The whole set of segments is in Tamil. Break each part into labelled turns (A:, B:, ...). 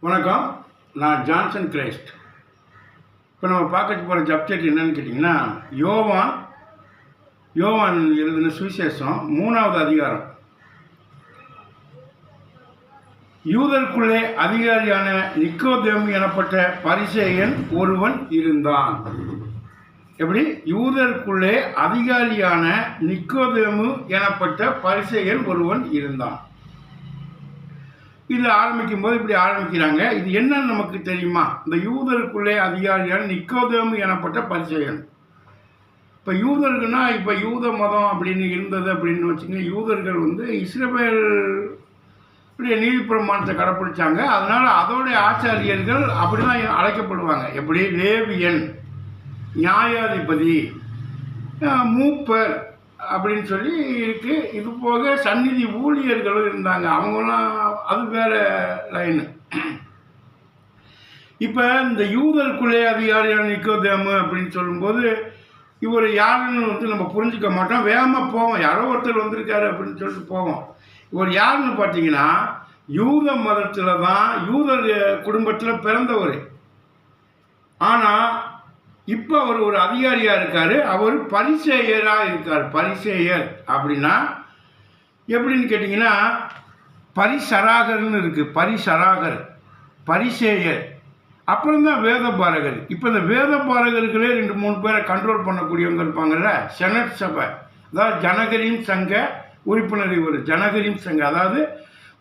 A: வணக்கம். நான் ஜான்சன் கிரைஸ்ட். இப்போ நம்ம பார்க்க போகிற சப்ஜெக்ட் என்னன்னு கேட்டிங்கன்னா யோவான் யோவான் எழுதின சுவிசேஷம் மூணாவது அதிகாரம். யூதருக்குள்ளே அதிகாரியான நிக்கோதேம் எனப்பட்ட பரிசேயன் ஒருவன் இருந்தான். எப்படி? யூதருக்குள்ளே அதிகாரியான நிக்கோதேமு எனப்பட்ட பரிசேயன் ஒருவன் இருந்தான். இதில் ஆரம்பிக்கும் போது இப்படி ஆரம்பிக்கிறாங்க. இது என்னன்னு நமக்கு தெரியுமா? இந்த யூதருக்குள்ளே அதிகாரியான நிக்கோதேமு எனப்பட்ட பரிசேயன். இப்போ யூதர்கள்னா இப்போ யூத மதம் அப்படின்னு இருந்தது அப்படின்னு வச்சுங்க யூதர்கள் வந்து இஸ்ரேல் நீதி நீதிப்பிரமாணத்தை கடைப்பிடிச்சாங்க. அதனால் அதோடைய ஆச்சாரியர்கள் அப்படி தான் அழைக்கப்படுவாங்க. எப்படி? லேவியன் நியாயாதிபதி மூப்பர் அப்படின்னு சொல்லி இருக்கு. இது போக சந்நிதி ஊழியர்களும் இருந்தாங்க. அவங்களாம் அது வேற லைனு இப்போ இந்த யூதர் குலை அதிகாரியான நிக்கோதேமு அப்படின்னு சொல்லும்போது இவர் யாருன்னு வந்து நம்ம புரிஞ்சுக்க மாட்டோம். வேகமாக போவோம். யாரோ ஒருத்தர் வந்திருக்காரு அப்படின்னு சொல்லிட்டு போவோம். இவர் யாருன்னு பார்த்தீங்கன்னா யூத மதத்தில் தான் யூதர் குடும்பத்தில் பிறந்தவர். ஆனால் இப்போ அவர் ஒரு அதிகாரியாக இருக்கார். அவர் பரிசேயராக இருக்கார். பரிசேயர் அப்படின்னா எப்படின்னு கேட்டிங்கன்னா பரிசராகர்னு இருக்குது பரிசராகர். பரிசேயர். அப்புறம் தான் வேத பாரகர் இப்போ இந்த வேத பாரகர்களே ரெண்டு மூணு பேரை கண்ட்ரோல் பண்ணக்கூடியவங்க இருப்பாங்கல்ல? செனட் சபை. அதாவது ஜனகரின் சங்க உறுப்பினர் இவர். ஜனகரின் சங்க. அதாவது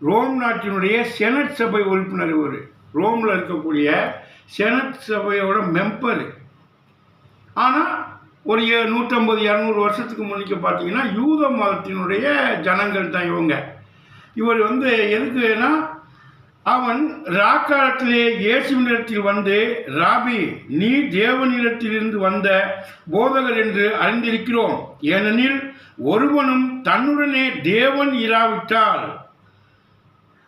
A: ரோம் நாட்டினுடைய செனட் சபை உறுப்பினர் இவர். ரோமில் இருக்கக்கூடிய செனட் சபையோட மெம்பர் ஆனால் ஒரு ஏ- நூற்றம்பது இரநூறு வருஷத்துக்கு முன்னிக்க பார்த்தீங்கன்னா யூத மதத்தினுடைய ஜனங்கள் தான் இவங்க. இவர் வந்து எதுக்குன்னா அவன் ராக்காலத்திலே இயேசுவினிடத்தில் வந்து ராபி நீ தேவனிடத்திலிருந்து வந்த போதகர் என்று அறிந்திருக்கிறோம். ஏனெனில் ஒருவனும் தன்னுடனே தேவன் இராவிட்டால்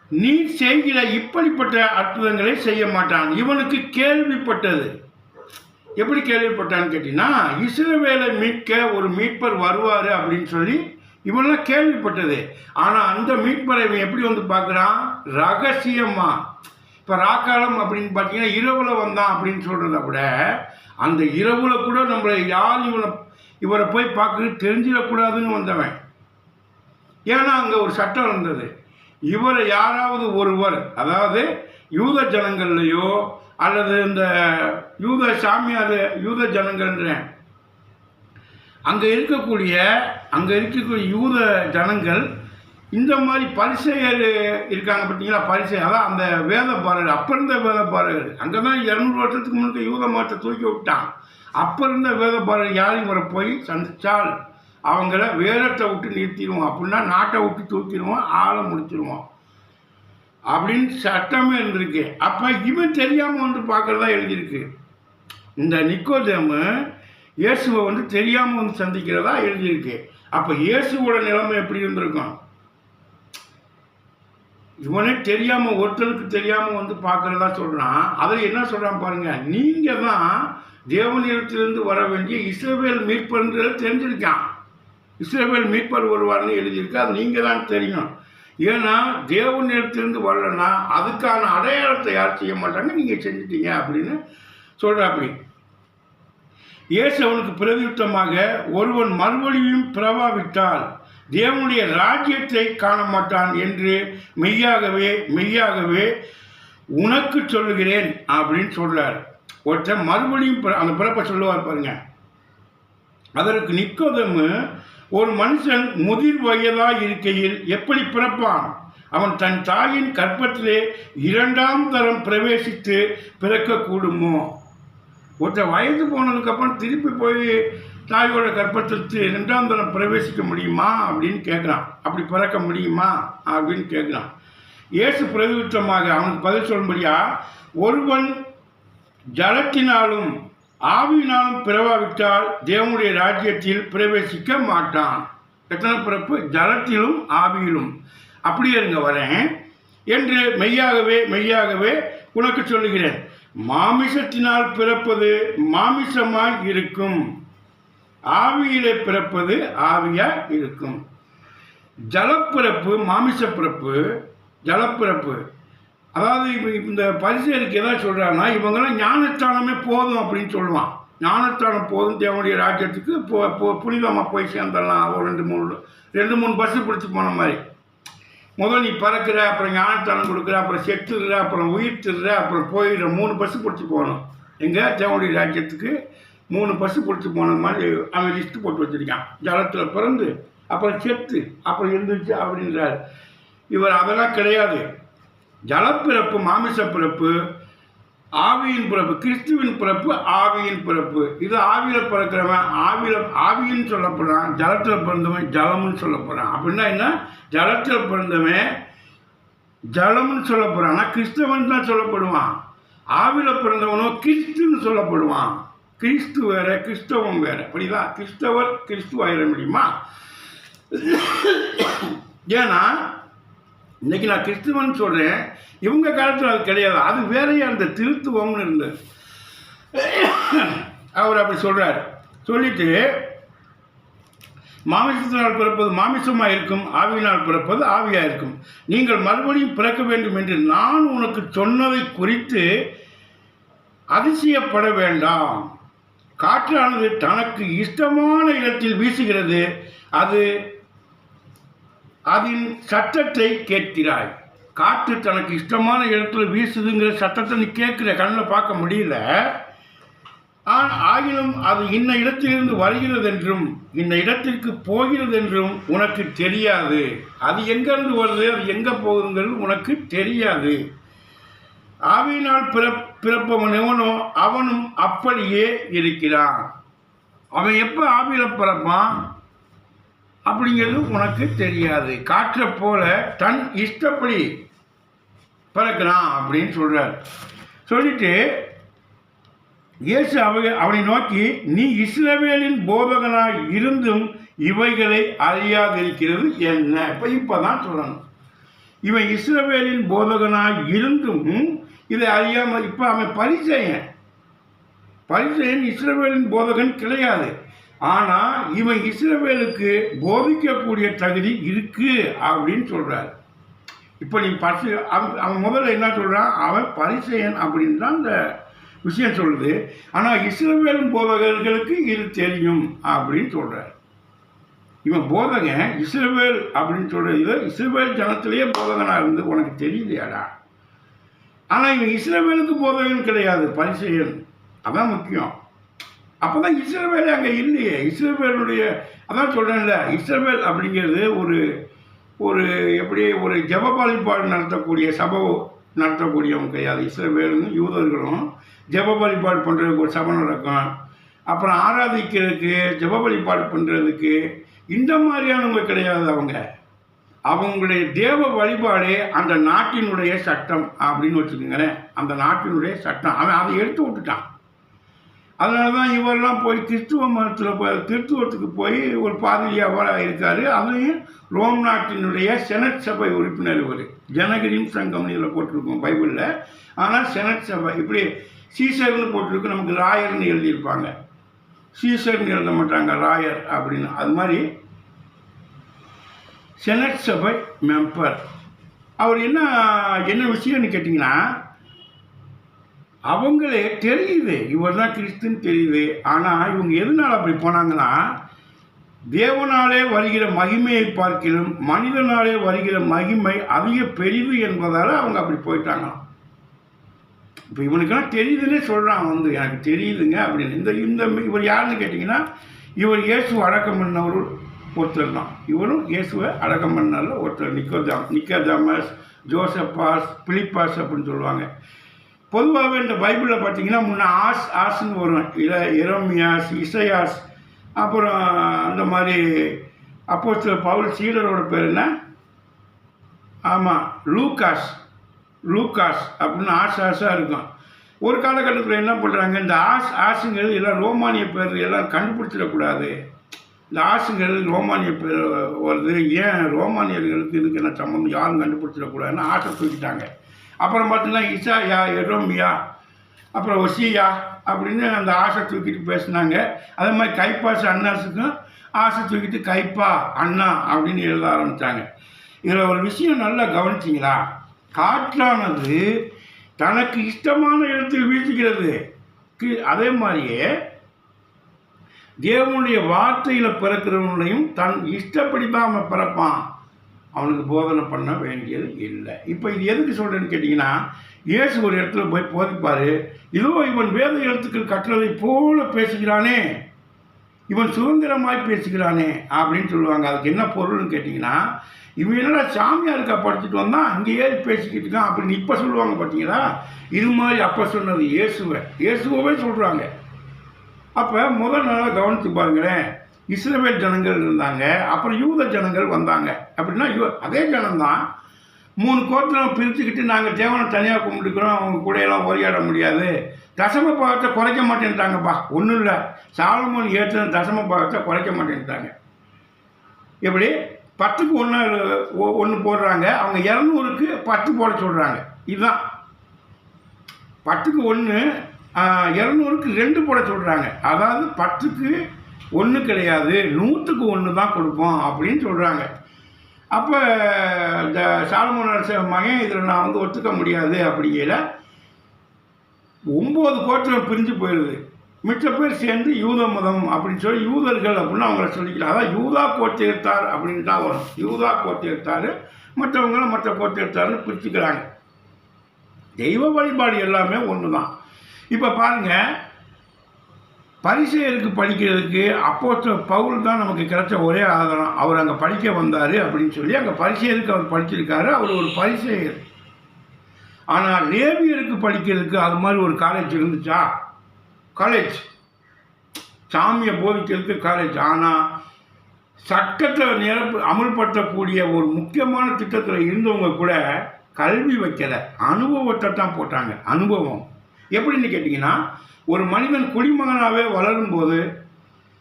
A: நீ செய்கிற இப்படிப்பட்ட அற்புதங்களை செய்ய மாட்டான். இவனுக்கு கேள்விப்பட்டது. எப்படி கேள்விப்பட்டான்னு கேட்டீங்கன்னா இஸ்ரவேலை மீட்க ஒரு மீட்பர் வருவார் அப்படின்னு சொல்லி இவனெல்லாம் கேள்விப்பட்டது. ஆனால் அந்த மீட்பரை இவன் எப்படி வந்து பார்க்குறான்? ரகசியமாக இப்போ ராக்காலம் அப்படின்னு பார்த்தீங்கன்னா இரவில் வந்தான் அப்படின்னு சொல்கிறத விட அந்த இரவில் கூட நம்மளை யார் இவனை இவரை போய் பார்க்குறது தெரிஞ்சிடக்கூடாதுன்னு வந்தவன். ஏன்னா அங்கே ஒரு சட்டம் இருந்தது. இவரை யாராவது ஒருவர் அதாவது யூத ஜனங்கள்லையோ அல்லது இந்த யூத சாமியார் யூத ஜனங்கள்ன்றேன். அங்கே இருக்கக்கூடிய அங்கே இருக்கக்கூடிய யூத ஜனங்கள் இந்த மாதிரி பரிசெயர் இருக்காங்க பார்த்தீங்களா? பரிசை அதான் அந்த வேத பாரகர் அப்போ இருந்த வேத பாரகர். அங்கே தான் இரநூறு வருஷத்துக்கு முன்னாடி யூத மதத்தை தூக்கி விட்டான். அப்போ இருந்த வேத பாரகர் யாரையும் இவரை போய் சந்தித்தால் அவங்கள வேதத்தை விட்டு நிறுத்திடுவோம். அப்படின்னா நாட்டை விட்டு தூக்கிடுவோம் ஆளை முடிச்சிடுவோம். அப்படின்னு சட்டமே இருந்திருக்கு. அப்போ இவன் தெரியாமல் வந்து பார்க்குறதா எழுதியிருக்கு. இந்த நிக்கோதேமு இயேசுவை வந்து தெரியாமல் வந்து சந்திக்கிறதா எழுதியிருக்கு. அப்போ இயேசுவோட நிலைமை எப்படி இருந்திருக்கும்? இவனே தெரியாமல் ஒருத்தனுக்கு தெரியாமல் வந்து பார்க்குறதா சொல்கிறான் அதில் என்ன சொல்கிறான் பாருங்கள் நீங்கள் தான் தேவனிடத்திலிருந்து வர வேண்டிய இஸ்ரேவேல் மீட்பர்ன்றது தெரிஞ்சிருக்கான். இஸ்ரேவேல் மீட்பர் வருவார்னு எழுதியிருக்கு. அது நீங்கள் தான் தெரியும். ஏன்னா தேவனிடத்திலிருந்து வரலன்னா அதுக்கான அடையாளத்தை யார் செய்ய மாட்டாங்க? நீங்கள் செஞ்சிட்டீங்க அப்படின்னு சொல்கிறாப்படி இயேசு அவனுக்கு பிரதியுத்தமாக ஒருவன் மறுபடியும் பிறவாவிட்டால் தேவனுடைய ராஜ்யத்தை காண மாட்டான் என்று மெய்யாகவே மெய்யாகவே உனக்கு சொல்லுகிறேன் அப்படின்னு சொல்றார். ஒருத்தன் மறுபடியும் அந்த பிறப்பை சொல்லுவார் பாருங்க. அதற்கு நிக்கோதேமு ஒரு மனுஷன் முதிர் வயதாய் இருக்கையில் எப்படி பிறப்பான்? அவன் தன் தாயின் கற்பத்திலே இரண்டாம் தரம் பிரவேசித்து பிறக்கக்கூடுமோ? ஒருத்தன் வயது போனதுக்கப்புறம் திருப்பி போய் தாயோட கற்பத்திற்கு இரண்டாம் தரம் பிரவேசிக்க முடியுமா? அப்படின்னு கேட்குறான். அப்படி பிறக்க முடியுமா? அப்படின்னு கேட்குறான். இயேசு பிரதியுத்தமாக அவனுக்கு பதில் சொல்லும்படியா ஒருவன் ஜலத்தினாலும் ஆவியினாலும் பிறவாவிட்டால் தேவனுடைய ராஜ்யத்தில் பிரவேசிக்க மாட்டான். எத்தனை பிறப்பு ஜலத்திலும் ஆவியிலும். அப்படியே இருங்க வரேன். என்று மெய்யாகவே மெய்யாகவே உனக்கு சொல்லுகிறேன். மாமிசத்தினால் பிறப்பது மாமிசமாய் இருக்கும். ஆவியிலே பிறப்பது ஆவியாய் இருக்கும். ஜலப்பிறப்பு மாமிச பிறப்பு ஜலப்பிறப்பு. அதாவது இப்போ இந்த பரிசேருக்கு எதாவது சொல்கிறாங்கன்னா இவங்கெல்லாம் ஞானஸ்தானமே போதும் அப்படின்னு சொல்லுவான். ஞானஸ்தானம் போதும் தேவனுடைய ராஜ்யத்துக்கு போ புனிதமாக போய் சேர்ந்துடலாம். ஒரு ரெண்டு மூணு ரெண்டு மூணு பஸ்ஸு பிடிச்சி போன மாதிரி. முதல் நீ பறக்கிற அப்புறம் ஞானஸ்தானம் கொடுக்குற அப்புறம் செத்துடுற அப்புறம் உயிர் திருற அப்புறம் போயிடுற மூணு பஸ்ஸு பிடிச்சி போகணும். எங்கே? தேவனுடைய ராஜ்யத்துக்கு மூணு பஸ்ஸு பிடிச்சி போன மாதிரி அவன் லிஸ்ட்டு போட்டு வச்சுருக்கான். ஜலத்தில் பிறந்து அப்புறம் செத்து அப்புறம் இருந்துச்சு அப்படின்றார். இவர் அதெல்லாம் கிடையாது. ஜலப்பிறப்பு மாமிச பிறப்பு ஆவியின் பிறப்பு கிறிஸ்துவின் பிறப்பு ஆவியின் பிறப்பு. இது ஆவியில் பிறக்கிறவன் ஆவியில் ஆவின்னு சொல்லப்படுறான் ஜலத்தில் பிறந்தவன் ஜலம்னு சொல்லப்படுறான். அப்படின்னா என்ன? ஜலத்தில் பிறந்தவன் ஜலம்னு சொல்லப்படுறான். ஆனால் கிறிஸ்தவன் தான் சொல்லப்படுவான். ஆவியில் பிறந்தவனோ கிறிஸ்துன்னு சொல்லப்படுவான். கிறிஸ்து வேற கிறிஸ்தவம் வேற. அப்படிதா கிறிஸ்தவர் கிறிஸ்துவாயிட முடியுமா? ஏன்னா இன்னைக்கு நான் கிறிஸ்துவன் சொல்கிறேன் இவங்க காலத்தில் அது கிடையாது. அது வேறையே அந்த திருத்துவம்னு இருந்தது அவர் அப்படி சொல்கிறார் சொல்லிட்டு மாமிசத்தினால் பிறப்பது மாமிசமாக இருக்கும் ஆவியினால் பிறப்பது ஆவியாக இருக்கும். நீங்கள் மறுபடியும் பிறக்க வேண்டும் என்று நான் உனக்கு சொன்னதை குறித்து அதிசயப்பட வேண்டாம். காற்றானது தனக்கு இஷ்டமான இடத்தில் வீசுகிறது. அது அதில் சத்தத்தை கேட்கிறாய். காற்று தனக்கு இஷ்டமான இடத்துல வீசுதுங்கிற சத்தத்தை நீ கேட்குற கண்ணில் பார்க்க முடியல. ஆ- ஆகிலும் அது இன்ன இடத்திலிருந்து வருகிறது என்றும் இந்த இடத்திற்கு போகிறது என்றும் உனக்கு தெரியாது. அது எங்கேருந்து வருது அது எங்கே போகுதுங்கிறது உனக்கு தெரியாது. ஆவியினால் பிறப் பிறப்பவன் எவனோ அவனும் அப்படியே இருக்கிறான். அவன் எப்போ ஆவியில் பிறப்பான்? அப்படிங்கிறது உனக்கு தெரியாது. காற்றை போல தன் இஷ்டப்படி பிறக்கிறான் அப்படின்னு சொல்கிறார் சொல்லிட்டு இயேசு அவ அவனை நோக்கி நீ இஸ்ரவேலின் போதகனாய் இருந்தும் இவைகளை அறியாதிருக்கிறது என்ன? இப்போ இப்போ தான் சொல்லணும். இவன் இஸ்ரவேலின் போதகனாய் இருந்தும் இதை அறியாமல் இப்போ அவன் பரிசெயன். பரிசெயன் இஸ்ரவேலின் போதகன் கிடையாது. ஆனால் இவன் இஸ்ரவேலுக்கு போதிக்கக்கூடிய தகுதி இருக்கு அப்படின்னு சொல்கிறார் இப்போ நீ பரிசு அவன் அவன் முதல்ல என்ன சொல்கிறான் அவன் பரிசெயன் அப்படின்னு தான் அந்த விஷயம் சொல்லுது. ஆனால் இஸ்ரவேலின் போதகர்களுக்கு இது தெரியும் அப்படின்னு சொல்கிறார் இவன் போதகன் இஸ்ரவேல் அப்படின்னு சொல்கிறது இஸ்ரவேல் ஜனத்திலேயே போதகனாக இருந்து உனக்கு தெரியலையாடா ஆனால் இவன் இஸ்ரவேலுக்கு போதகன் கிடையாது பரிசெயன். அதான் முக்கியம். அப்போ தான் இஸ்ரவேலே அங்கே இல்லையே. இஸ்ரவேலுடைய அதான் சொல்கிறேன்ல இஸ்ரவேல் அப்படிங்கிறது ஒரு ஒரு எப்படி ஒரு ஜெப நடத்தக்கூடிய சபை நடத்தக்கூடியவங்க கிடையாது. இஸ்ரவேலும் யூதர்களும் ஜெப பண்ணுறதுக்கு ஒரு சபை நடக்கும். அப்புறம் ஆராதிக்கிறதுக்கு ஜெப வழிபாடு பண்ணுறதுக்கு இந்த மாதிரியானவங்க கிடையாது அவங்க. அவங்களுடைய தேவ வழிபாடு அந்த நாட்டினுடைய சட்டம் அப்படின்னு வச்சுக்கோங்களேன். அந்த நாட்டினுடைய சட்டம். அவன் அதை எடுத்து விட்டுட்டான். அதனால தான் இவரெல்லாம் போய் கிறிஸ்துவ மதத்தில் போய் கிறிஸ்துவத்துக்கு போய் ஒரு பாதிரியாவாக இருக்கார். அதுலேயும் ரோம் நாட்டினுடைய செனட் சபை உறுப்பினர் இவர். ஜனகிரியும் சங்கம் இதில் போட்டிருக்கோம் பைபிளில். ஆனால் செனட் சபை இப்படி சீசர்னு போட்டிருக்கு நமக்கு ராயர்னு எழுதியிருப்பாங்க. சீசர்னு எழுத மாட்டாங்க ராயர் அப்படின்னு. அது மாதிரி செனட் சபை மெம்பர். அவர் என்ன என்ன விஷயம்னு கேட்டிங்கன்னா அவங்களே தெரியுது இவர் தான் கிறிஸ்துன்னு தெரியுது. ஆனால் இவங்க எதனால் அப்படி போனாங்கன்னா தேவனாலே வருகிற மகிமையை பார்க்கிலும் மனிதனாலே வருகிற மகிமை அதிக பெரிவு என்பதால் அவங்க அப்படி போயிட்டாங்களாம். இப்போ இவனுக்கெல்லாம் தெரியுதுன்னே சொல்கிறான் வந்து எனக்கு தெரியுதுங்க அப்படின்னு. இந்த இந்த இவர் யாருன்னு கேட்டிங்கன்னா இவர் இயேசு அடக்கம் பண்ணவர் ஒருத்தர் தான். இவரும் இயேசுவை அடக்கம் பண்ணால ஒருத்தர் நிக்கோதாம் நிக்கோதாமஸ் ஜோசப்பாஸ் பிலிப்பாஸ் அப்படின்னு சொல்லுவாங்க. பொதுவாகவே இந்த பைபிளில் பார்த்தீங்கன்னா முன்னே ஆஸ் ஆஸ்ன்னு வரும். இல்லை இரமியாஸ் இசையாஸ் அப்புறம் அந்த மாதிரி அப்போ பவுல் சீடரோட பேர் என்ன? ஆமாம் லூகாஸ் லூகாஸ் அப்படின்னு ஆஸ் ஆஸாக இருக்கும். ஒரு காலகட்டத்தில் என்ன பண்ணுறாங்க இந்த ஆஸ் ஆசுங்கிறது எல்லாம் ரோமானிய பேர் எல்லாம் கண்டுபிடிச்சிடக்கூடாது இந்த ஆசுங்கிறது ரோமானிய பேர் வருது. ஏன் ரோமானியர்களுக்கு இதுக்கு என்ன சம்மந்தம்? யாரும் கண்டுபிடிச்சிடக்கூடாதுன்னு ஆசை தூக்கிட்டாங்க. அப்புறம் பார்த்தீங்கன்னா இசாயா எரோமியா அப்புறம் ஒசியா அப்படின்னு அந்த ஆசை தூக்கிட்டு பேசினாங்க. அதே மாதிரி கைப்பாசு அண்ணாசுக்கும் ஆசை தூக்கிட்டு கைப்பா அண்ணா அப்படின்னு எழுத ஆரம்பித்தாங்க இதில் ஒரு விஷயம் நல்லா கவனிச்சிங்களா? காற்றானது தனக்கு இஷ்டமான இடத்தில் வீசுகிறது. கி- அதே மாதிரியே தேவனுடைய வார்த்தையில் பிறக்கிறவனையும் தன் இஷ்டப்படி தான் அவன் பிறப்பான். அவனுக்கு போதனை பண்ண வேண்டியது இல்லை. இப்போ இது எதுக்கு சொல்கிறேன்னு கேட்டிங்கன்னா இயேசு ஒரு இடத்துல போய் போதிப்பார் இதோ இவன் வேத எழுத்துக்கள் கட்டுறதை போல பேசுகிறானே இவன் சுதந்திரமாய் பேசுகிறானே அப்படின்னு சொல்லுவாங்க. அதுக்கு என்ன பொருள்னு கேட்டிங்கன்னா இவன் என்னடா சாமியாருக்கா படிச்சுட்டு வந்தால் அங்கேயே பேசிக்கிட்டு இருக்கான் அப்படின்னு இப்போ சொல்லுவாங்க பார்த்தீங்களா இது மாதிரி அப்போ சொன்னது இயேசுவை. இயேசுவே சொல்கிறாங்க அப்போ முதல் நாளாக கவனித்து பாருங்களேன் இஸ்ரேல் ஜனங்கள் இருந்தாங்க அப்புறம் யூத ஜனங்கள் வந்தாங்க. அப்படின்னா யூ அதே ஜனம்தான். மூணு கோத்திரம் பிரிச்சுக்கிட்டு நாங்கள் தேவனை தனியாக கும்பிட்டுக்கிறோம் அவங்க கூடையெல்லாம் உரையாட முடியாது. தசம பாகத்தை குறைக்க மாட்டேன்ட்டாங்கப்பா. ஒன்றும் இல்லை. சாலமோன் ஏற்றின தசம பாகத்தை குறைக்க மாட்டேன்ட்டாங்க. எப்படி? பத்துக்கு ஒன்று ஒன்று போடுறாங்க. அவங்க இரநூறுக்கு பத்து போட சொல்கிறாங்க இதுதான். பத்துக்கு ஒன்று இரநூறுக்கு ரெண்டு போட சொல்கிறாங்க அதாவது பத்துக்கு ஒன்று கிடையாது நூற்றுக்கு ஒன்று தான் கொடுப்போம் அப்படின்னு சொல்கிறாங்க அப்போ இந்த சாலமோன் அரச மகன் இதில் நான் வந்து ஒத்துக்க முடியாது அப்படிங்கிற ஒம்பது கோத்திரம் பிரிஞ்சு போயிடுது மிச்ச பேர் சேர்ந்து யூத மதம் அப்படின்னு சொல்லி யூதர்கள் அப்படின்னு அவங்கள சொல்லிக்கலாம். அதான் யூதா கோத்திரத்தார் அப்படின்னு தான் வரும். யூதா கோத்திரத்தார் மற்றவங்களும் மற்ற கோத்திரத்தார்னு பிரிச்சுக்கிறாங்க. தெய்வ வழிபாடு எல்லாமே ஒன்று தான் இப்போ பாருங்கள் பரிசெயருக்கு படிக்கிறதுக்கு அப்போஸ்தல பவுல் தான் நமக்கு கிடைச்ச ஒரே ஆதாரம். அவர் அங்கே படிக்க வந்தார் அப்படின்னு சொல்லி அங்கே பரிசெயருக்கு அவர் படிச்சிருக்காரு. அவர் ஒரு பரிசெயர். ஆனால் லேவியருக்கு படிக்கிறதுக்கு அது மாதிரி ஒரு காலேஜ் இருந்துச்சா? காலேஜ் சாமியை போதிக்கிறதுக்கு காலேஜ் ஆனால் சட்டத்தை நிரப்பு அமல்படுத்தக்கூடிய ஒரு முக்கியமான திட்டத்தில் இருந்தவங்க கூட கல்வி வைக்கலை. அனுபவத்தை தான் போட்டாங்க. அனுபவம். எப்படின்னு கேட்டிங்கன்னா ஒரு மனிதன் குடிமகனாகவே வளரும்போது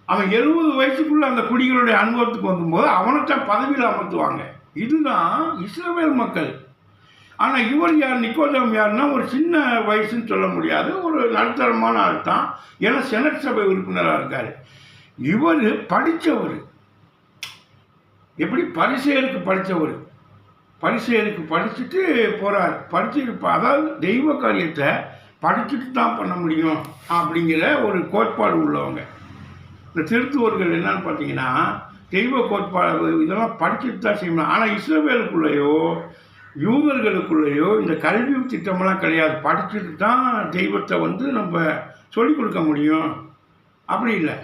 A: அவன் எழுபது வயசுக்குள்ளே அந்த குடிகளுடைய அனுபவத்துக்கு வரும்போது அவனைத்தான் பதவியில் அமர்த்துவாங்க. இதுதான் இஸ்ரேல் மக்கள். ஆனால் இவர் யார் நிக்கோதம் யாருன்னா ஒரு சின்ன வயசுன்னு சொல்ல முடியாது. ஒரு நடுத்தரமான ஆள் தான். ஏன்னா செனட் சபை உறுப்பினராக இருக்கார். இவர் படித்தவர் எப்படி? பரிசேருக்கு படித்தவர் பரிசேருக்கு படிச்சுட்டு போகிறார் படிச்சு அதாவது தெய்வ காரியத்தை படிச்சுட்டு தான் பண்ண முடியும் அப்படிங்கிற ஒரு கோட்பாடு உள்ளவங்க. இந்த திருத்துவர்கள் என்னன்னு பார்த்தீங்கன்னா தெய்வ கோட்பாடு இதெல்லாம் படிச்சுட்டு தான் செய்யணும். ஆனால் இஸ்ரவேலுக்குள்ளேயோ யூதர்களுக்குள்ளேயோ இந்த கல்வி திட்டமெல்லாம் கிடையாது. படிச்சுட்டு தான் தெய்வத்தை வந்து நம்ம சொல்லிக் கொடுக்க முடியும். அப்படி இல்லை.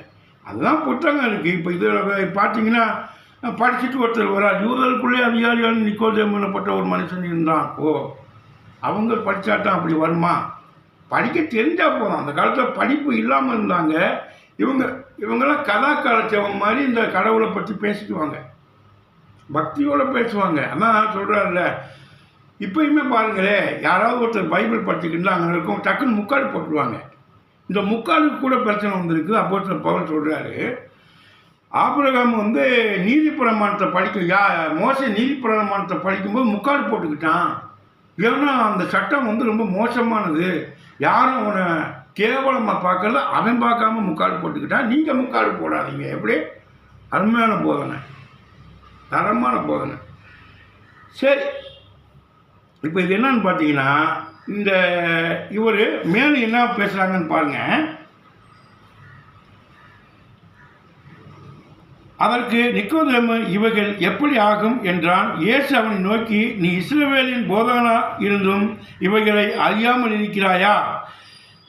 A: அதுதான் புத்தகம் இருக்குது இப்போ இதில் பார்த்தீங்கன்னா படிச்சுட்டு ஒருத்தர் வரார் யூதர்களுக்குள்ளே அதிகாரிகள் நிக்கோதேமனப்பட்ட ஒரு மனுஷன் இருந்தான். ஓ அவங்க படித்தாட்டம் அப்படி வருமா? படிக்க தெரிஞ்சால் போதும். அந்த காலத்தில் படிப்பு இல்லாமல் இருந்தாங்க. இவங்க இவங்கெல்லாம் கதா காலச்சவன் மாதிரி இந்த கடவுளை பற்றி பேசிக்குவாங்க. பக்தியோடு பேசுவாங்க. அதான் சொல்கிறாருல்ல இப்பயுமே பாருங்களேன் யாராவது ஒருத்தர் பைபிள் படிச்சுக்கிட்டு அங்கே இருக்கும் டக்குன்னு முக்காடு போட்டுருவாங்க. இந்த முக்காலுக்கு கூட பிரச்சனை வந்திருக்கு. அப்போ பவுல் சொல்கிறாரு ஆபிரகாம் வந்து நீதி பிரமாணத்தை படிக்கும் யா மோச நீதி பிரமாணத்தை படிக்கும்போது முக்காடு போட்டுக்கிட்டான். ஏன்னா அந்த சட்டம் வந்து ரொம்ப மோசமானது. யாரும் அவனை கேவலமாக பார்க்கல அவன் பார்க்காம முக்காடு போட்டுக்கிட்டான். நீங்கள் முக்காடு போடாதீங்க எப்படி? அருமையான போதனை. தரமான போதனை. சரி இப்போ இது என்னன்னு பார்த்தீங்கன்னா இந்த இவர் மேலும் என்ன பேசுகிறாங்கன்னு பாருங்கள் அதற்கு நிக்கோதேமு இவைகள் எப்படி ஆகும்? என்றான். இயேசு அவனை நோக்கி நீ இஸ்ரவேலின் போதனா இருந்தும் இவைகளை அறியாமல் இருக்கிறாயா?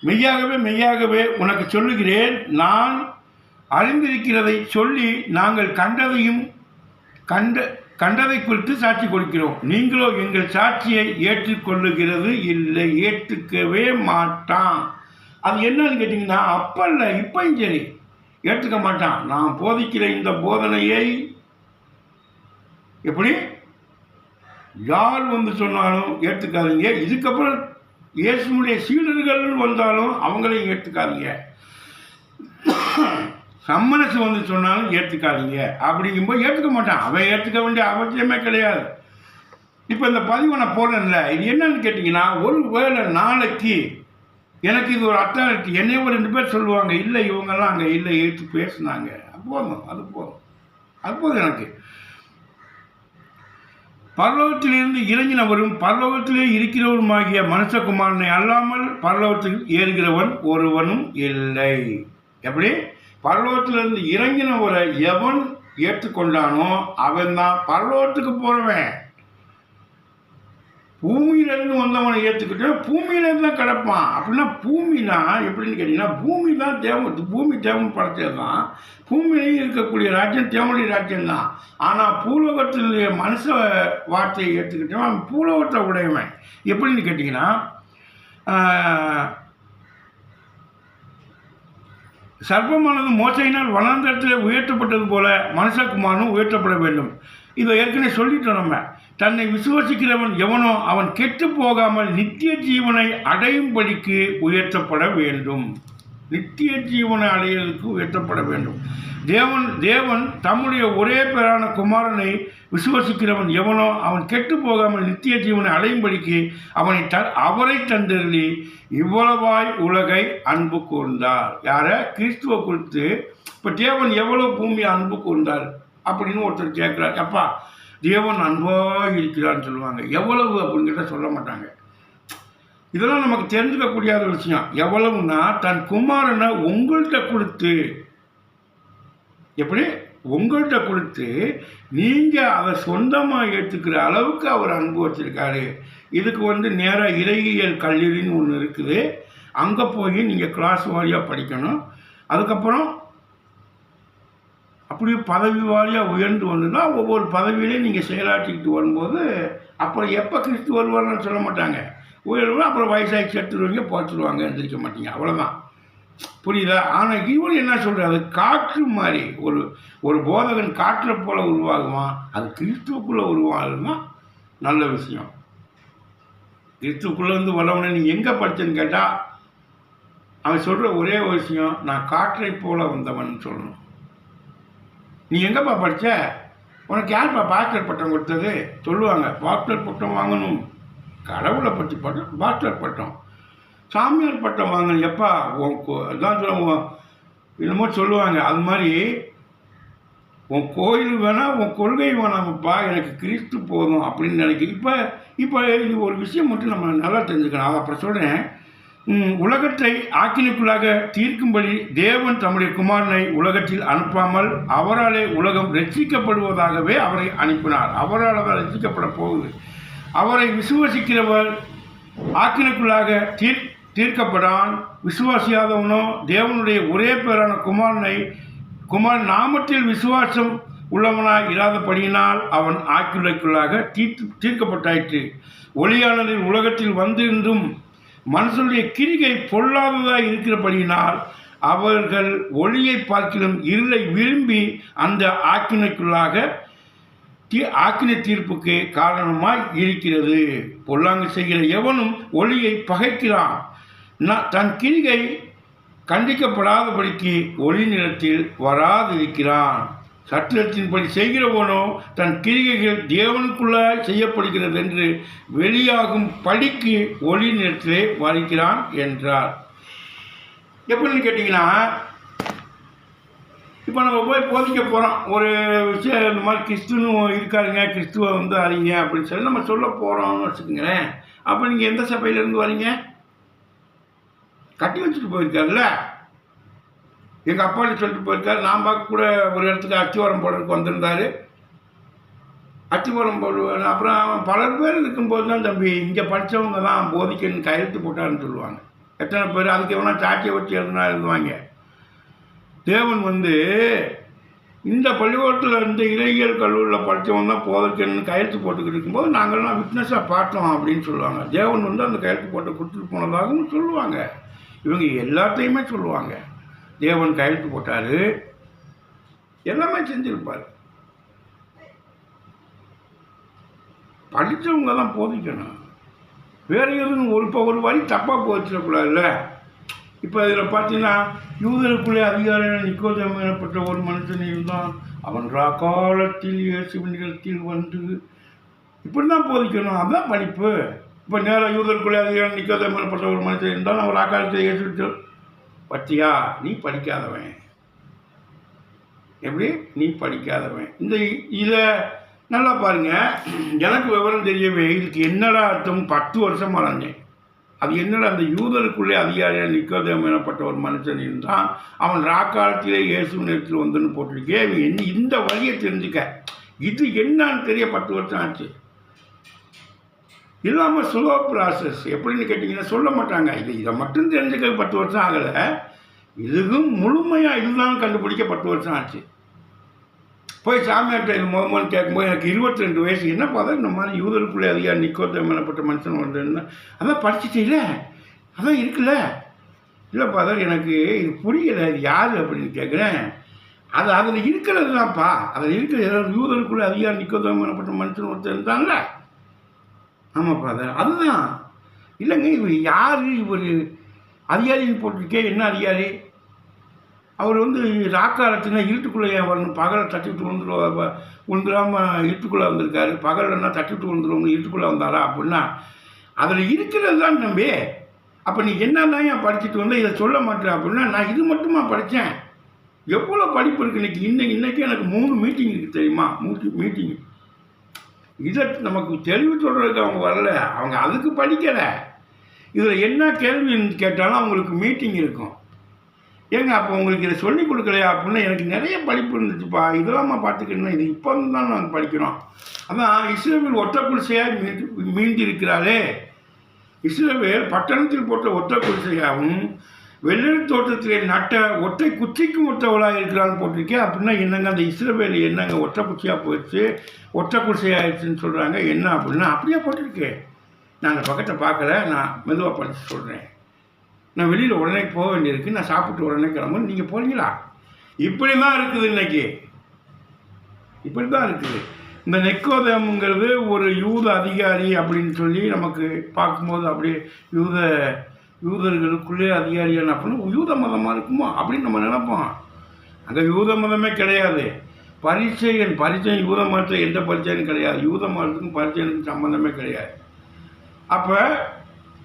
A: மெய்யாகவே மெய்யாகவே உனக்கு சொல்லுகிறேன். நான் அறிந்திருக்கிறதை சொல்லி நாங்கள் கண்டதையும் கண்ட கண்டதை குறித்து சாட்சி கொடுக்கிறோம். நீங்களோ எங்கள் சாட்சியை ஏற்றுக்கொள்ளுகிறது இல்லை ஏற்றுக்கவே மாட்டான். அது என்னன்னு கேட்டிங்கன்னா அப்போ இல்லை இப்போ சரி. ஏற்றுக்க மாட்டான். நான் போதிக்கிற இந்த போதனையை எப்படி? யார் வந்து சொன்னாலும் ஏற்றுக்காதீங்க. இதுக்கப்புறம் இயேசுனுடைய சீடர்கள் வந்தாலும் அவங்களையும் ஏற்றுக்காதீங்க. சம்மனசு வந்து சொன்னாலும் ஏற்றுக்காதீங்க. அப்படிங்கும்போது ஏற்றுக்க மாட்டான். அவன் ஏற்றுக்க வேண்டிய அவசியமே கிடையாது. இப்போ இந்த பதிவை நான் போடுறேன்ல. இது என்னன்னு கேட்டிங்கன்னா ஒரு வேளை நாளைக்கு எனக்கு இது ஒரு அத்தாரிட்டி என்னையும் ஒரு ரெண்டு பேர் சொல்லுவாங்க இல்லை இவங்கெல்லாம் அங்கே இல்லை ஏற்று பேசினாங்க. போதும் அது போதும். அது போதும் எனக்கு. பரலோகத்திலிருந்து இறங்கினவரும் பரலோகத்திலே இருக்கிறவருமாகிய மனுஷகுமாரனை அல்லாமல் பரலோகத்தில் ஏறுகிறவன் ஒருவனும் இல்லை. எப்படி? பரலோகத்திலிருந்து இறங்கினவரை எவன் ஏற்றுக்கொண்டானோ அவன் தான் பரலோகத்துக்கு போகிறவன் பூமியிலேருந்து வந்தவனை ஏற்றுக்கிட்டு பூமியிலேருந்து தான் கிடப்பான். அப்படின்னா பூமினா எப்படின்னு கேட்டிங்கன்னா பூமி தான் தேவன். பூமி தேவன் படைச்சது தான். பூமியிலையும் இருக்கக்கூடிய ராஜ்யம் தேவனுடைய ராஜ்யம் தான். ஆனால் பூலோகத்தினுடைய மனுஷ வார்த்தையை ஏற்றுக்கிட்டவன் அவன் பூலோகத்தை உடையவன். எப்படின்னு கேட்டிங்கன்னா சர்ப்பமானது மோசையினால் இடத்துல உயர்த்தப்பட்டது போல மனுஷகுமாரனும் உயர்த்தப்பட வேண்டும். இதை ஏற்கனவே சொல்லிட்டோம் நம்ம. தன்னை விசுவசிக்கிறவன் எவனோ அவன் கெட்டு போகாமல் நித்திய ஜீவனை அடையும்படிக்கு உயர்த்தப்பட வேண்டும். நித்திய ஜீவனை அடையிறதுக்கு உயர்த்தப்பட வேண்டும். தேவன் தேவன் தம்முடைய ஒரே பேரான குமாரனை விசுவசிக்கிறவன் எவனோ அவன் கெட்டு போகாமல் நித்திய ஜீவனை அடையும்படிக்கு அவனை த அவரை தந்திருந்தி இவ்வளவாய் உலகை அன்பு கூர்ந்தார். யார? கிறிஸ்துவ குறித்து. இப்போ தேவன் எவ்வளோ பூமியை அன்பு கூர்ந்தார் அப்படின்னு ஒருத்தர் கேட்குறார். அப்பா தேவன் அன்பாக இருக்கிறான்னு சொல்லுவாங்க. எவ்வளவு அப்படிங்கிறத சொல்ல மாட்டாங்க. இதெல்லாம் நமக்கு தெரிஞ்சுக்கக்கூடிய ஒரு விஷயம். எவ்வளவுன்னா தன் குமாரனை உங்கள்கிட்ட கொடுத்து எப்படி? உங்கள்கிட்ட கொடுத்து நீங்கள் அதை சொந்தமாக ஏற்றுக்கிற அளவுக்கு அவர் அன்பு வச்சுருக்காரு. இதுக்கு வந்து நேராக இறையியல் கல்லூரின்னு ஒன்று இருக்குது. அங்கே போய் நீங்கள் கிளாஸ் வாரியாக படிக்கணும். அதுக்கப்புறம் அப்படியே பதவி வாரியாக உயர்ந்து வந்துன்னா ஒவ்வொரு பதவியிலையும் நீங்கள் செயலாற்றிக்கிட்டு வரும்போது அப்புறம் எப்போ கிறிஸ்து வருவார்னு சொல்ல மாட்டாங்க. உயர்வு அப்புறம் வயசாகி செத்துருவீங்க போச்சுருவாங்க எந்திரிக்க மாட்டீங்க. அவ்வளோதான் புரியுதா? ஆனால் இவர் என்ன சொல்றாரு? காற்று மாதிரி ஒரு ஒரு போதகன் காற்றை போல் உருவாகுவான். அது கிறிஸ்துவுக்குள்ளே உருவாகுதுன்னா நல்ல விஷயம். கிறிஸ்துக்குள்ளேருந்து வரவனை நீ எங்கே படித்தேன்னு கேட்டால் அவன் சொல்கிற ஒரே விஷயம் நான் காற்றை போல் வந்தவன் சொல்லணும் நீ எங்கப்பா படிச்ச? உனக்கு யார்ப்பா பாஸ்டர் பட்டம் கொடுத்தது? சொல்லுவாங்க. பாஸ்டர் பட்டம் வாங்கணும். கடவுளை பற்றி பட்டம் பாஸ்டர் பட்டம். சாமியார் பட்டம் வாங்கணும். எப்பா? உன் கோ- அதான் சொல்லுவோம் என்னமோ சொல்லுவாங்க. அது மாதிரி உன் கோயில் வேணால் உன் கொள்கை வேணாமப்பா. எனக்கு கிறிஸ்து போதும் அப்படின்னு நினைக்கிறேன் இப்போ இப்போ இது ஒரு விஷயம் மட்டும் நம்ம நல்லா தெரிஞ்சுக்கணும். அதை அப்புறம் சொல்கிறேன் உலகத்தை ஆக்கினுக்குள்ளாக தீர்க்கும்படி தேவன் தம்முடைய குமாரனை உலகத்தில் அனுப்பாமல் அவராலே உலகம் ரட்சிக்கப்படுவதாகவே அவரை அனுப்பினார். அவரால் தான் ரட்சிக்கப்பட போகுது. அவரை விசுவசிக்கிறவர் ஆக்கினுக்குள்ளாக தீர் தீர்க்கப்படான். விசுவாசியாதவனோ தேவனுடைய ஒரே பேரான குமாரனை குமார் நாமத்தில் விசுவாசம் உள்ளவனாய் இராதபடியினால் அவன் ஆக்கிலைக்குள்ளாக தீர்த்து தீர்க்கப்பட்டாயிற்று. ஒளியாளரின் உலகத்தில் வந்திருந்தும் மனுஷனுடைய கிரிகை பொல்லாததாக இருக்கிறபடியினால் அவர்கள் ஒளியை பார்க்கிலும் இருளை விரும்பி அந்த ஆக்கினைக்குள்ளாக தீ ஆக்கினை தீர்ப்புக்கு காரணமாய் இருக்கிறது. பொல்லாங்கு செய்கிற எவனும் ஒளியை பகைக்கிறான். தன் கிரிகை கண்டிக்கப்படாதபடிக்கு ஒளி நிலத்தில் வராதிருக்கிறான். சத்திரத்தின்படி செய்கிறவனோ தன் கிரிகைகள் தேவனுக்குள்ளாய் செய்யப்படுகிறது என்று வெளியாகும் படிக்கு ஒளி நிலத்திலே வரைக்கிறான் என்றார். எப்படின்னு கேட்டிங்கன்னா இப்போ நம்ம போய் போதிக்க போகிறோம் ஒரு விஷயம் இந்த மாதிரி கிறிஸ்துன்னு இருக்காருங்க கிறிஸ்துவ வந்து அறிங்க அப்படின்னு சொல்லி நம்ம சொல்ல போகிறோம்னு வச்சுக்கோங்களேன். அப்போ நீங்கள் எந்த சபையிலேருந்து வரீங்க? கட்டி வச்சுட்டு போயிருக்காருல்ல? எங்கள் அப்பான்னு சொல்லிட்டு போயிருக்காரு. நான் பார்க்க கூட ஒரு இடத்துக்கு அத்திவாரம் போடுறதுக்கு வந்திருந்தாரு. அத்திவாரம் போடுவார் அப்புறம் பலர் பேர் இருக்கும்போது தான் தம்பி இங்கே படித்தவங்க தான் போதிக்கன்னு கையெழுத்து போட்டாருன்னு சொல்லுவாங்க. எத்தனை பேர்? அதுக்கு எவனா சாட்சியை வச்சு எழுதுனா எழுதுவாங்க. தேவன் வந்து இந்த பள்ளிக்கூடத்தில் இருந்த இளைஞர் கல்லூரியில் படித்தவங்க தான் போதற்கன்னு கையெழுத்து போட்டுக்கிட்டு இருக்கும்போது நாங்கள்லாம் விட்னஸாக பார்த்தோம் அப்படின்னு சொல்லுவாங்க. தேவன் வந்து அந்த கையெழுத்து போட்டு கொடுத்துட்டு போனதாகவும் சொல்லுவாங்க. இவங்க எல்லாத்தையுமே சொல்லுவாங்க. தேவன் கையெழுத்து போட்டார். எல்லாமே செஞ்சிருப்பார். படித்தவங்க தான் போதிக்கணும். வேற எதுவும் ஒரு இப்போ ஒரு வழி தப்பாக போச்சிடக்கூடாதுல்ல இப்போ இதில் பார்த்தீங்கன்னா யூதருக்குள்ளே அதிகாரம் நிக்கோதேமு எனப்பட்ட ஒரு மனுஷன் இருந்தான் அவன் காலத்தில் இயேசுவினிடத்தில் வந்து இப்படி தான் போதிக்கணும். அதுதான் படிப்பு. இப்போ நேராக யூதருக்குள்ளே அதிகாரம் நிக்கோதேமு எனப்பட்ட ஒரு மனுஷன் இருந்தான் அவர் ராக்காலத்தில் இயேசு பத்தியா நீ படிக்காதவன். எப்படி? நீ படிக்காதவன். இந்த இதை நல்லா பாருங்க. எனக்கு விவரம் தெரியவே இதுக்கு என்னடா அர்த்தம்? பத்து வருஷம் வளர்ந்தேன். அது என்னடா அந்த யூதருக்குள்ளே அதிகாரியாக நிக்கோதேம் எனப்பட்ட ஒரு மனுஷன் இருந்தான். அவன் ராக்காலத்திலே இயேசு நேரத்தில் வந்துன்னு போட்டிருக்கே. இவன் என்ன இந்த வழியை தெரிஞ்சுக்க. இது என்னான்னு தெரிய பத்து வருஷம் ஆச்சு. இல்லாமல் ஸ்லோ ப்ராசஸ் எப்படின்னு கேட்டிங்கன்னா சொல்ல மாட்டாங்க. இது இதை மட்டும் தெரிஞ்சுக்க பத்து வருஷம் ஆகலை. இதுவும் முழுமையாக இதுதான் கண்டுபிடிக்க பத்து வருஷம் ஆச்சு. போய் சாமியார்கிட்ட இது முத கேட்கும்போது எனக்கு இருபத்தி ரெண்டு வயசு. என்ன பார்த்தா இந்த மாதிரி யூதருக்குள்ளே அதிகாரி நிக்கோத்தம் மேலப்பட்ட மனுஷன் வந்தேன்னா அதான் படிச்சிட்டீல அதான் இருக்குல்ல? இல்லை பார்த்தா எனக்கு இது புரியலை. இது யார் அப்படின்னு கேட்குறேன். அது அதில் இருக்கிறது தான்ப்பா. அதில் இருக்கிற யூதருக்குள்ளே அதிகாரி நிக்கோத்தம் மேலப்பட்ட மனுஷன் ஒருத்தர் இருந்தான்ல? ஆமாப்பா ஃபாதர் அதுதான். இல்லைங்க இவர் யார்? இவர் அதிகாரின்னு போட்டிருக்கே என்ன அதிகாரி? அவர் வந்து ராக்காலத்துனா இருட்டுக்குள்ளே ஏன் வரணும் பகலை தட்டிவிட்டு விழுந்துருவா விழுந்துடாமல் இருட்டுக்குள்ளே வந்திருக்காரு. பகலன்னா தட்டிவிட்டு விழுந்துருவோம்னு இருட்டுக்குள்ளே வந்தாரா அப்படின்னா அதில் இருக்கிறது தான் தம்பி. அப்போ நீ என்னதான் ஏன் படிச்சுட்டு வந்தால் இதை சொல்ல மாட்டேன் அப்படின்னா நான் இது மட்டுமா படித்தேன்? எவ்வளோ படிப்பு இருக்குது இன்னைக்கு? இன்னைக்கு இன்றைக்கி எனக்கு மூணு மீட்டிங் இருக்குது தெரியுமா? மூணு மீட்டிங் இதை நமக்கு தெளிவு சொல்கிறதுக்கு அவங்க வரல. அவங்க அதுக்கு படிக்கலை. இதில் என்ன கேள்வின்னு கேட்டாலும் அவங்களுக்கு மீட்டிங் இருக்கும். ஏங்க அப்போ உங்களுக்கு இதை சொல்லி கொடுக்கலையா அப்படின்னா எனக்கு நிறைய படிப்பு இருந்துச்சுப்பா. இதெல்லாம் பார்த்துக்கணும் இது இப்போ தான் நாங்கள் படிக்கிறோம். அதான் இஸ்ரேல் ஒற்றை குடிசையாக மீண்டு மீண்டிருக்கிறாளே. இஸ்ரேல் பட்டணத்தில் போட்ட ஒற்றை குடிசையாகவும் வெள்ளரி தோட்டத்திலே நட்ட ஒற்றை குச்சிக்கும் ஒற்றவளாக இருக்கிறான்னு போட்டிருக்கேன் அப்படின்னா என்னங்க அந்த இஸ்ரேல் என்னங்க ஒற்றை குச்சியாக போயிடுச்சு? ஒற்றை குடிசையாயிடுச்சுன்னு சொல்கிறாங்க என்ன அப்படின்னா அப்படியே போட்டிருக்கேன் நான் அந்த பக்கத்தை பார்க்கல நான் மெதுவாக படித்து சொல்கிறேன் நான் வெளியில் உடனே போக வேண்டியிருக்கு. நான் சாப்பிட்டு உடனே கிளம்பு நீங்கள் போகிறீங்களா இப்படி தான் இருக்குது இன்றைக்கி இப்படி தான் இருக்குது. இந்த நெக்கோதம்ங்கிறது ஒரு யூத அதிகாரி அப்படின்னு சொல்லி நமக்கு பார்க்கும்போது அப்படியே யூத யூதர்களுக்குள்ளே அதிகாரிகள் அப்படின்னு யூத மதமாக இருக்குமோ? அப்படின்னு நம்ம நினைப்போம். அங்கே யூத மதமே கிடையாது. பரிச்சையன் பரிச்சயம் யூத மதத்தில் எந்த பரிச்சையும் கிடையாது. யூத மதத்துக்கும் பரிச்சயனுக்கும் சம்மந்தமே கிடையாது. அப்போ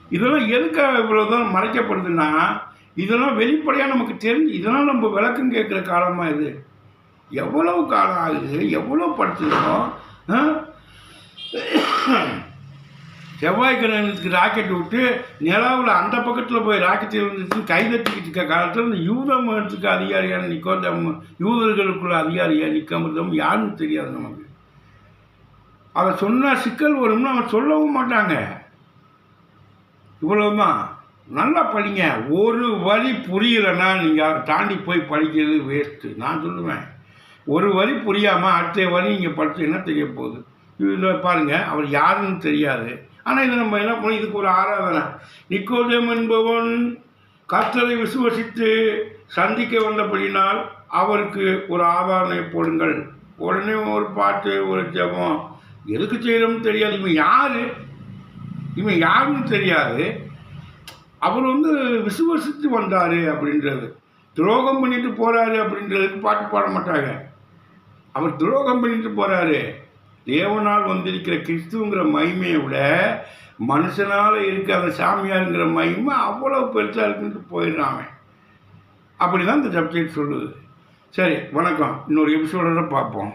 A: இதெல்லாம் எதுக்காக இவ்வளோ தான் மறைக்கப்படுதுன்னா இதெல்லாம் வெளிப்படையாக நமக்கு தெரிஞ்சு இதெல்லாம் நம்ம விளக்கம் கேட்குற காலமாக இது. எவ்வளவு காலம் ஆகுது? எவ்வளோ படுத்துக்கிறோம்? ஆ? செவ்வாய் கிரகணத்துக்கு ராக்கெட் விட்டு நிலாவில் அந்த பக்கத்தில் போய் ராக்கெட் இருந்துச்சு கை தட்டிக்கிட்டு இருக்க காலத்தில் இந்த யூத மதத்துக்கு அதிகாரியான நிக்கோதம் யூதர்களுக்குள்ள அதிகாரியாக நிற்காமதம் யாருன்னு தெரியாது நமக்கு. அவர் சொன்னால் சிக்கல் வரும்னு அவன் சொல்லவும் மாட்டாங்க. இவ்வளவுதான் நல்லா படிங்க. ஒரு வரி புரியலைன்னா நீங்கள் தாண்டி போய் படிக்கிறது வேஸ்ட்டு நான் சொல்லுவேன். ஒரு வரி புரியாமல் அடுத்த வரி நீங்கள் படித்தீங்கன்னா தெரிய போகுது. இதில் பாருங்கள் அவர் யாருன்னு தெரியாது. ஆனால் இதை நம்ம என்ன பண்ணோம் இதுக்கு ஒரு ஆராதனை. நிக்கோதேம் என்பவன் கர்த்தரை விசுவசித்து சந்திக்க வந்தபடினால் அவருக்கு ஒரு ஆதாரணை போடுங்கள். உடனே ஒரு பாட்டு ஒரு ஜபம். எதுக்கு செய்கிறோம்னு தெரியாது. இவன் யார்? இவன் யாருன்னு தெரியாது. அவர் வந்து விசுவசித்து வந்தார் அப்படின்றது. துரோகம் பண்ணிட்டு போகிறாரு அப்படின்றதுக்கு பாட்டு பாட மாட்டாங்க. அவர் துரோகம் பண்ணிட்டு போகிறாரு தேவனால் வந்திருக்கிற கிறிஸ்துங்கிற மகிமையை விட மனுஷனால் இருக்க அந்த சாமியாருங்கிற மகிமை அவ்வளோ பெருசாக இருக்குன்ட்டு போயிடுறான் அப்படி தான் இந்த சப்ஜெக்ட் சொல்லுது. சரி வணக்கம். இன்னொரு எபிசோடோட பார்ப்போம்.